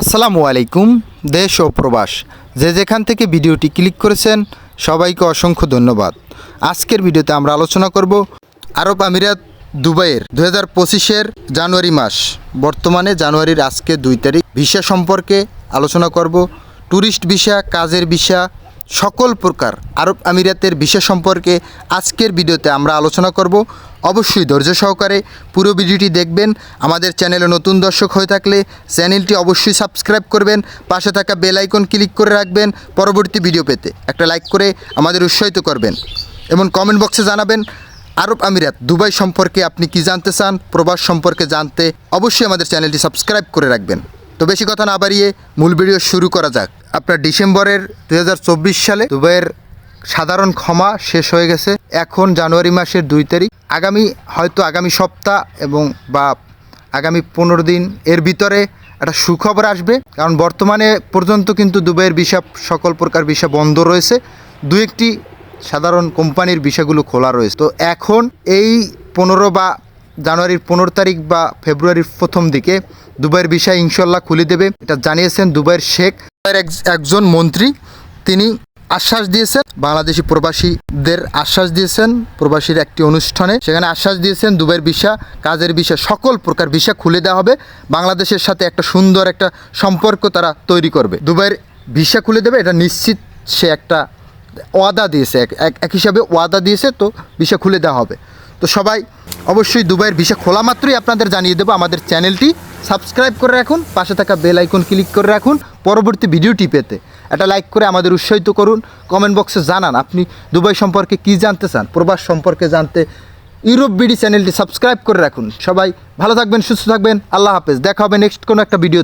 আসসালামু আলাইকুম, দেশ ও প্রবাস। যে যেখান থেকে ভিডিওটি ক্লিক করেছেন, সবাইকে অসংখ্য ধন্যবাদ। আজকের ভিডিওতে আমরা আলোচনা করব আরব আমিরাত দুবাইয়ের দু হাজার পঁচিশের জানুয়ারি মাস। বর্তমানে জানুয়ারির আজকে দুই তারিখ। ভিসা সম্পর্কে আলোচনা করব। ট্যুরিস্ট ভিসা, কাজের ভিসা সকল প্রকার আরব আমিরাতের ভিসা সম্পর্কে আজকের ভিডিওতে আমরা আলোচনা করব। অবশ্যই ধৈর্য সহকারে পুরো ভিডিওটি দেখবেন। আমাদের চ্যানেলে নতুন দর্শক হয়ে থাকলে চ্যানেলটি অবশ্যই সাবস্ক্রাইব করবেন। পাশে থাকা বেল আইকন ক্লিক করে রাখবেন পরবর্তী ভিডিও পেতে। একটা লাইক করে আমাদের উৎসাহিত করবেন এবং কমেন্ট বক্সে জানাবেন, আরব আমিরাত দুবাই সম্পর্কে আপনি কি জানতে চান, প্রবাস সম্পর্কে জানতে অবশ্যই আমাদের চ্যানেলটি সাবস্ক্রাইব করে রাখবেন। তো বেশি কথা না বাড়িয়ে মূল ভিডিও শুরু করা যাক। আপনার ডিসেম্বরের দু হাজার চব্বিশ সালে দুবাইয়ের সাধারণ ক্ষমা শেষ হয়ে গেছে। এখন জানুয়ারি মাসের দুই তারিখ। আগামী, হয়তো আগামী সপ্তাহ এবং বা আগামী পনেরো দিন এর ভিতরে একটা সুখবর আসবে। কারণ বর্তমানে পর্যন্ত কিন্তু দুবাইয়ের ভিসা সকল প্রকার ভিসা বন্ধ রয়েছে। দু একটি সাধারণ কোম্পানির ভিসাগুলো খোলা রয়েছে। তো এখন এই পনেরো বা জানুয়ারির পনেরো তারিখ বা ফেব্রুয়ারির প্রথম দিকে দুবাইয়ের ভিসা ইনশাল্লাহ খুলে দেবে। এটা জানিয়েছেন দুবাইয়ের শেখ। একজন মন্ত্রী, তিনি আশ্বাস দিয়েছেন। বাংলাদেশি প্রবাসীদের আশ্বাস দিয়েছেন। প্রবাসীর একটি অনুষ্ঠানে সেখানে আশ্বাস দিয়েছেন দুবাইয়ের ভিসা, কাজের ভিসা, সকল প্রকার ভিসা খুলে দেওয়া হবে। বাংলাদেশের সাথে একটা সুন্দর একটা সম্পর্ক তারা তৈরি করবে। দুবাইয়ের ভিসা খুলে দেবে, এটা নিশ্চিত সে একটা ওয়াদা দিয়েছে। এক এক হিসাবে ওয়াদা দিয়েছে, তো ভিসা খুলে দেওয়া হবে। তো সবাই অবশ্যই দুবাইয়ের ভিসা খোলা মাত্রই আপনাদের জানিয়ে দেবো আমাদের চ্যানেলটি। সাবস্ক্রাইব করে রাখুন, পাশে থাকা বেল আইকন ক্লিক করে রাখুন পরবর্তী ভিডিওটি পেতে। একটা লাইক করে আমাদের উৎসাহিত করুন, কমেন্ট বক্সে জানান আপনি দুবাই সম্পর্কে কি জানতে চান, প্রবাস সম্পর্কে জানতে। ইউরোপ বিডি চ্যানেলটি সাবস্ক্রাইব করে রাখুন। সবাই ভালো থাকবেন, সুস্থ থাকবেন, আল্লাহ হাফেজ। দেখা হবে নেক্সট কোনো একটা ভিডিও